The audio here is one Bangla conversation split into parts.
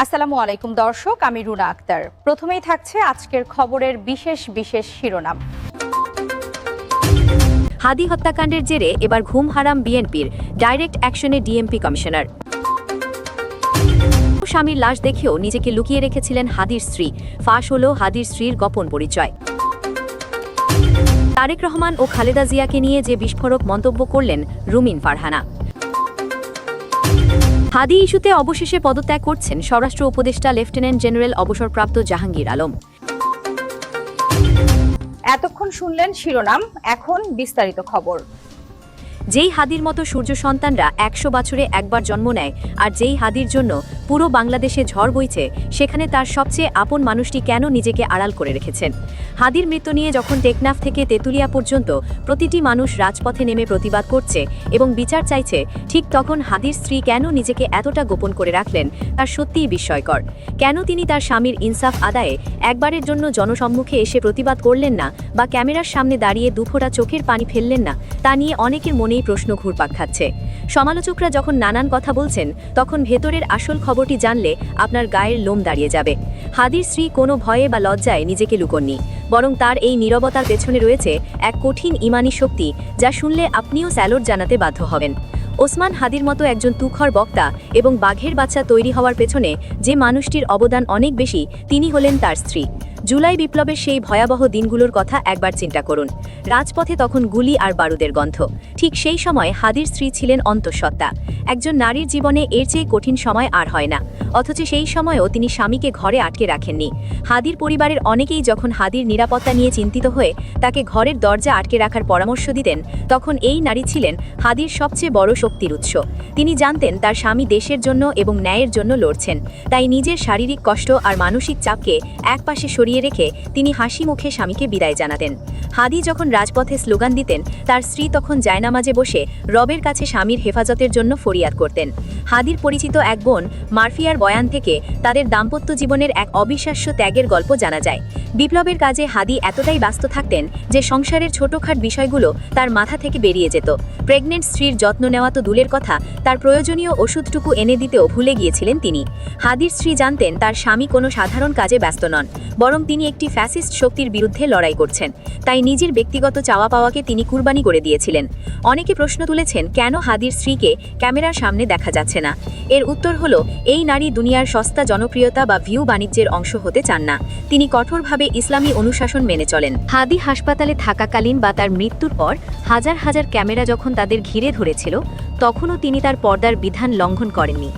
আসসালামু আলাইকুম, দর্শক, আমি রুনা আক্তার। প্রথমেই থাকছে আজকের খবরের বিশেষ বিশেষ শিরোনাম। হাদি হত্যাকাণ্ডের জেরে এবার ঘুম হারাম বিএনপির, ডাইরেক্ট অ্যাকশনে ডিএমপি কমিশনার। স্বামীর লাশ দেখেও নিজেকে লুকিয়ে রেখেছিলেন হাদির স্ত্রী। ফাঁস হল হাদির স্ত্রীর গোপন পরিচয়। তারেক রহমান ও খালেদা জিয়াকে নিয়ে যে বিস্ফোরক মন্তব্য করলেন রুমিন ফারহানা। হাদি ইস্যুতে অবশেষে পদত্যাগ করছেন স্বরাষ্ট্র উপদেষ্টা লেফটেন্যান্ট জেনারেল অবসরপ্রাপ্ত জাহাঙ্গীর আলম। এতক্ষণ শুনলেন শিরোনাম, এখন বিস্তারিত খবর। যেই হাদির মতো সূর্য সন্তানরা একশো বছরে একবার জন্ম নেয় আর যেই হাদির জন্য পুরো বাংলাদেশে ঝড় বইছে, সেখানে তার সবচেয়ে আপন মানুষটি কেন নিজেকে আড়াল করে রেখেছেন? হাদির মৃত্যু নিয়ে যখন টেকনাফ থেকে তেতুলিয়া পর্যন্ত প্রতিটি মানুষ রাজপথে নেমে প্রতিবাদ করছে এবং বিচার চাইছে, ঠিক তখন হাদির স্ত্রী কেন নিজেকে এতটা গোপন করে রাখলেন তার সত্যিই বিস্ময়কর। কেন তিনি তার স্বামীর ইনসাফ আদায়ে একবারের জন্য জনসম্মুখে এসে প্রতিবাদ করলেন না বা ক্যামেরার সামনে দাঁড়িয়ে দুফোটা চোখের পানি ফেললেন না, তা নিয়ে অনেকের মনেই প্রশ্ন ঘুরপাক খাচ্ছে। সমালোচকরা যখন নানান কথা বলছেন, তখন ভেতরের আসল খবরটি জানলে আপনার গায়ের লোম দাঁড়িয়ে যাবে। হাদির স্ত্রী কোনো ভয়ে বা লজ্জায় নিজেকে লুকননি, বরং তার এই নীরবতার পেছনে রয়েছে এক কঠিন ইমানি শক্তি যা শুনলে আপনিও স্যালোড জানাতে বাধ্য হবেন। ওসমান হাদির মতো একজন তুখর বক্তা এবং বাঘের বাচ্চা তৈরি হওয়ার পেছনে যে মানুষটির অবদান অনেক বেশি, তিনি হলেন তার স্ত্রী। জুলাই বিপ্লবের সেই ভয়াবহ দিনগুলোর কথা একবার চিন্তা করুন। রাজপথে তখন গুলি আর বারুদের গন্ধ। ঠিক সেই সময় হাদির স্ত্রী ছিলেন অন্তঃসত্ত্বা। একজন নারীর জীবনে এর চেয়ে কঠিন সময় আর হয় না। অথচ সেই সময়ও তিনি স্বামীকে ঘরে আটকে রাখেননি। হাদির পরিবারের অনেকেই যখন হাদির নিরাপত্তা নিয়ে চিন্তিত হয়ে তাকে ঘরের দরজা আটকে রাখার পরামর্শ দিতেন, তখন এই নারী ছিলেন হাদির সবচেয়ে বড় শক্তির উৎস। তিনি জানতেন তার স্বামী দেশের জন্য এবং ন্যায়ের জন্য লড়ছেন। তাই নিজের শারীরিক কষ্ট আর মানসিক চাপকে একপাশে সরিয়ে রেখে তিনি হাসি মুখে স্বামীকে বিদায় জানাতেন। হাদি যখন রাজপথে স্লোগান দিতেন, তার স্ত্রী তখন জায়নামাজে বসে রবের কাছে স্বামীর হেফাজতের জন্য ফরিয়াদ করতেন। হাদির পরিচিত এক বোন মারফিয়ার বয়ান থেকে তাদের দাম্পত্য জীবনের এক অবিশ্বাস্য ত্যাগের গল্প জানা যায়। বিপ্লবের কাজে হাদি এতটাই ব্যস্ত থাকতেন যে সংসারের ছোটখাট বিষয়গুলো তার মাথা থেকে বেরিয়ে যেত। প্রেগনেন্ট স্ত্রীর যত্ন নেওয়া তো দূরের কথা, তার প্রয়োজনীয় ওষুধটুকু এনে দিতেও ভুলে গিয়েছিলেন তিনি। হাদির স্ত্রী জানতেন তার স্বামী কোনো সাধারণ কাজে ব্যস্ত নন, বরং তিনি একটি ফ্যাসিস্ট শক্তির বিরুদ্ধে লড়াই করছেন। তাই নিজের ব্যক্তিগত চাওয়া পাওয়াকে তিনি কুরবানি করে দিয়েছিলেন। অনেকে প্রশ্ন তুলেছেন, কেন হাদির স্ত্রীকে ক্যামেরার সামনে দেখা যাচ্ছে না? এর উত্তর হলো, এই নারী দুনিয়ার সস্তা জনপ্রিয়তা বা ভিউ বাণিজ্যের অংশ হতে চান না। তিনি কঠোরভাবে ইসলামী অনুশাসন মেনে চলেন। হাদি হাসপাতালে থাকাকালীন বা তার মৃত্যুর পর হাজার হাজার ক্যামেরা যখন তাদের ঘিরে ধরেছিল, তখনও তিনি তার পর্দার বিধান লঙ্ঘন করেননি।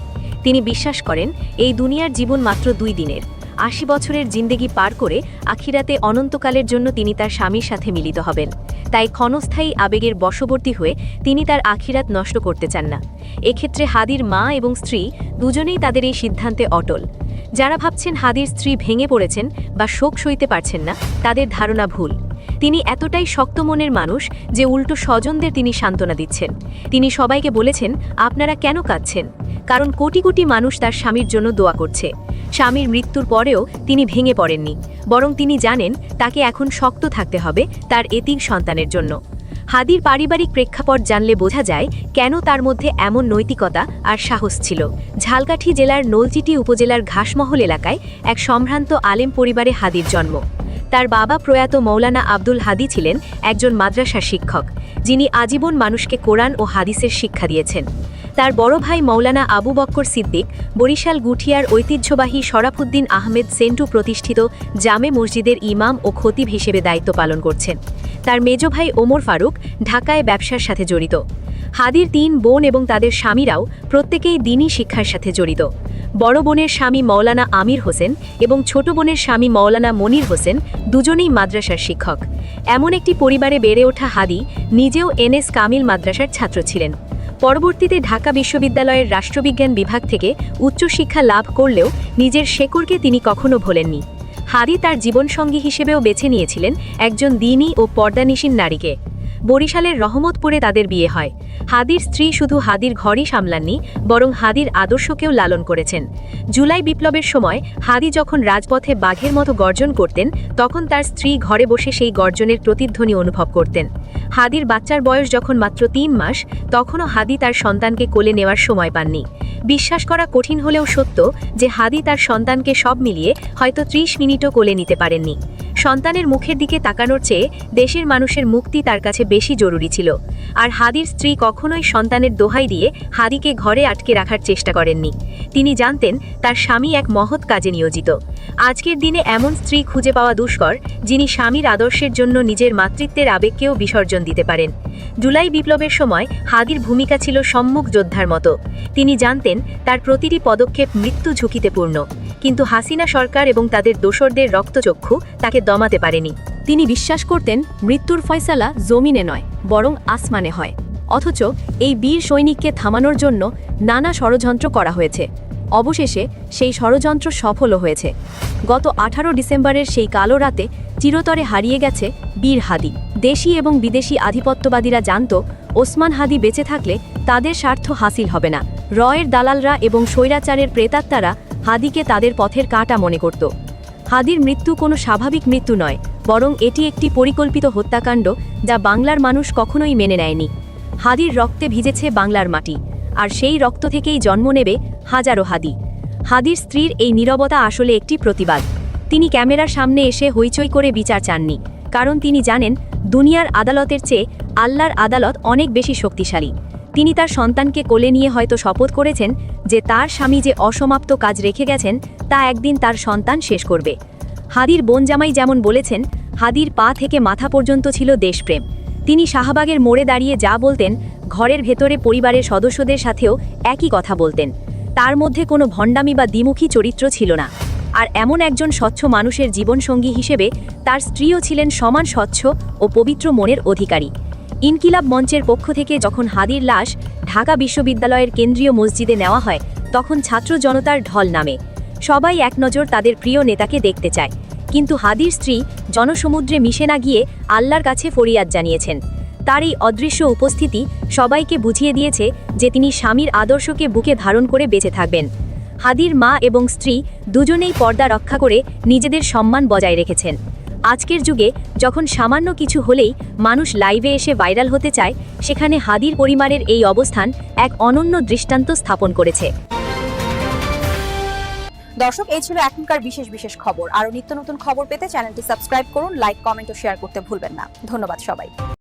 তিনি বিশ্বাস করেন, এই দুনিয়ার জীবন মাত্র দুই দিনের। আশি বছরের জিন্দেগি পার করে আখিরাতে অনন্তকালের জন্য তিনি তার স্বামীর সাথে মিলিত হবেন। তাই ক্ষণস্থায়ী আবেগের বশবর্তী হয়ে তিনি তার আখিরাত নষ্ট করতে চান না। এক্ষেত্রে হাদির মা এবং স্ত্রী দুজনেই তাদের এই সিদ্ধান্তে অটল। যারা ভাবছেন হাদির স্ত্রী ভেঙে পড়েছেন বা শোক সইতে পারছেন না, তাদের ধারণা ভুল। তিনি এতটাই শক্ত মনের মানুষ যে উল্টো স্বজনদের তিনি সান্ত্বনা দিচ্ছেন। তিনি সবাইকে বলেছেন, আপনারা কেন কাঁদছেন? কারণ কোটি কোটি মানুষ তার স্বামীর জন্য দোয়া করছে। স্বামীর মৃত্যুর পরেও তিনি ভেঙে পড়েননি, বরং তিনি জানেন তাকে এখন শক্ত থাকতে হবে তার এতিম সন্তানের জন্য। হাদির পারিবারিক প্রেক্ষাপট জানলে বোঝা যায় কেন তার মধ্যে এমন নৈতিকতা আর সাহস ছিল। ঝালকাঠি জেলার নলচিটি উপজেলার ঘাসমহল এলাকায় এক সম্ভ্রান্ত আলেম পরিবারে হাদির জন্ম। তার বাবা প্রয়াত মৌলানা আব্দুল হাদি ছিলেন একজন মাদ্রাসার শিক্ষক, যিনি আজীবন মানুষকে কোরআন ও হাদিসের শিক্ষা দিয়েছেন। তার বড় ভাই মৌলানা আবু বক্কর সিদ্দিক, বরিশাল গুঠিয়ার ঐতিহ্যবাহী শরাফুদ্দিন আহমেদ সেন্টু প্রতিষ্ঠিত জামে মসজিদের ইমাম ও খতিব হিসেবে দায়িত্ব পালন করছেন। তার মেজ ভাই ওমর ফারুক ঢাকায় ব্যবসার সাথে জড়িত। হাদির তিন বোন এবং তাদের স্বামীরাও প্রত্যেকেই দিনই শিক্ষার সাথে জড়িত। বড় বোনের স্বামী মৌলানা আমির হোসেন এবং ছোট বোনের স্বামী মৌলানা মনির হোসেন দুজনেই মাদ্রাসার শিক্ষক। এমন একটি পরিবারে বেড়ে ওঠা হাদি নিজেও এনএস কামিল মাদ্রাসার ছাত্র ছিলেন। পরবর্তীতে ঢাকা বিশ্ববিদ্যালয়ের রাষ্ট্রবিজ্ঞান বিভাগ থেকে উচ্চশিক্ষা লাভ করলেও নিজের শেকড়কে তিনি কখনো ভোলেননি। হাদি তার জীবনসঙ্গী হিসেবেও বেছে নিয়েছিলেন একজন দিনী ও পর্দানিশীন নারীকে। বরিশালের রহমতপুরে তাদের বিয়ে হয়। হাদির স্ত্রী শুধু হাদির ঘরই সামলাননি, বরং হাদির আদর্শকেও লালন করেছেন। জুলাই বিপ্লবের সময় হাদি যখন রাজপথে বাঘের মতো গর্জন করতেন, তখন তার স্ত্রী ঘরে বসে সেই গর্জনের প্রতিধ্বনি অনুভব করতেন। হাদির বাচ্চার বয়স যখন মাত্র তিন মাস, তখনও হাদি তার সন্তানকে কোলে নেওয়ার সময় পাননি। বিশ্বাস করা কঠিন হলেও সত্য যে হাদি তার সন্তানকে সব মিলিয়ে হয়তো ত্রিশ মিনিটও কোলে নিতে পারেননি। সন্তানের মুখের দিকে তাকানোর চেয়ে দেশের মানুষের মুক্তি তার কাছে বেশি জরুরি ছিল। আর হাদির স্ত্রী কখনোই সন্তানের দোহাই দিয়ে হাদিকে ঘরে আটকে রাখার চেষ্টা করেননি। তিনি জানতেন তার স্বামী এক মহৎ কাজে নিয়োজিত। আজকের দিনে এমন স্ত্রী খুঁজে পাওয়া দুষ্কর, যিনি স্বামীর আদর্শের জন্য নিজের মাতৃত্বের আবেগকেও বিসর্জন দিতে পারেন। জুলাই বিপ্লবের সময় হাদির ভূমিকা ছিল সম্মুখ যোদ্ধার মতো। তিনি জানতেন তার প্রতিটি পদক্ষেপ মৃত্যু ঝুঁকিতে পূর্ণ। কিন্তু হাসিনা সরকার এবং তাদের দোসরদের রক্তচক্ষু তাকে দমাতে পারেনি। তিনি বিশ্বাস করতেন, মৃত্যুর ফয়সালা জমিনে নয়, বরং আসমানে হয়। অথচ এই বীর সৈনিককে থামানোর জন্য নানা ষড়যন্ত্র করা হয়েছে। অবশেষে সেই ষড়যন্ত্র সফলও হয়েছে। গত আঠারো ডিসেম্বরের সেই কালো রাতে চিরতরে হারিয়ে গেছে বীর হাদি। দেশি এবং বিদেশি আধিপত্যবাদীরা জানত, ওসমান হাদি বেঁচে থাকলে তাদের স্বার্থ হাসিল হবে না। রয়ের দালালরা এবং স্বৈরাচারের প্রেতাত্মারা হাদিকে তাদের পথের কাঁটা মনে করত। হাদির মৃত্যু কোনো স্বাভাবিক মৃত্যু নয়, বরং এটি একটি পরিকল্পিত হত্যাকাণ্ড যা বাংলার মানুষ কখনোই মেনে নেয়নি। হাদির রক্তে ভিজেছে বাংলার মাটি। আর সেই রক্ত থেকেই জন্ম নেবে হাজারো হাদি। হাদির স্ত্রীর এই নীরবতা আসলে একটি প্রতিবাদ। তিনি ক্যামেরার সামনে এসে হইচই করে বিচার চাননি, কারণ তিনি জানেন দুনিয়ার আদালতের চেয়ে আল্লাহর আদালত অনেক বেশি শক্তিশালী। তিনি তার সন্তানকে কোলে নিয়ে হয়তো শপথ করেছেন যে তার স্বামী যে অসমাপ্ত কাজ রেখে গেছেন, তা একদিন তার সন্তান শেষ করবে। হাদির বোন জামাই যেমন বলেছেন, হাদির পা থেকে মাথা পর্যন্ত ছিল দেশপ্রেম। তিনি শাহবাগের মোড়ে দাঁড়িয়ে যা বলতেন ঘরের ভেতরে পরিবারের সদস্যদের সাথেও একই কথা বলতেন। তার মধ্যে কোনো ভণ্ডামি বা দ্বিমুখী চরিত্র ছিল না। আর এমন একজন স্বচ্ছ মানুষের জীবনসঙ্গী হিসেবে তার স্ত্রীও ছিলেন সমান স্বচ্ছ ও পবিত্র মনের অধিকারী। ইনকিলাব মঞ্চের পক্ষ থেকে যখন হাদির লাশ ঢাকা বিশ্ববিদ্যালয়ের কেন্দ্রীয় মসজিদে নেওয়া হয়, তখন ছাত্র জনতার ঢল নামে। সবাই এক নজর তাদের প্রিয় নেতাকে দেখতে চায়। কিন্তু হাদির স্ত্রী জনসমুদ্রে মিশে না গিয়ে আল্লাহর কাছে ফরিয়াদ জানিয়েছেন। তার এই অদৃশ্য উপস্থিতি সবাইকে বুঝিয়ে দিয়েছে যে তিনি স্বামীর আদর্শকে বুকে ধারণ করে বেঁচে থাকবেন। হাদির মা এবং স্ত্রী দুজনেই পর্দা রক্ষা করে নিজেদের সম্মান বজায় রেখেছেন। আজকের যুগে যখন সামান্য কিছু হলেই মানুষ লাইভে এসে ভাইরাল হতে চায়, সেখানে হাদির পরিবারের এই অবস্থান এক অনন্য দৃষ্টান্ত স্থাপন করেছে। দর্শক, এই ছিল এখনকার বিশেষ বিশেষ খবর। আরও নিত্য নতুন খবর পেতে চ্যানেলটি সাবস্ক্রাইব করুন, লাইক, কমেন্ট ও শেয়ার করতে ভুলবেন না। ধন্যবাদ সবাই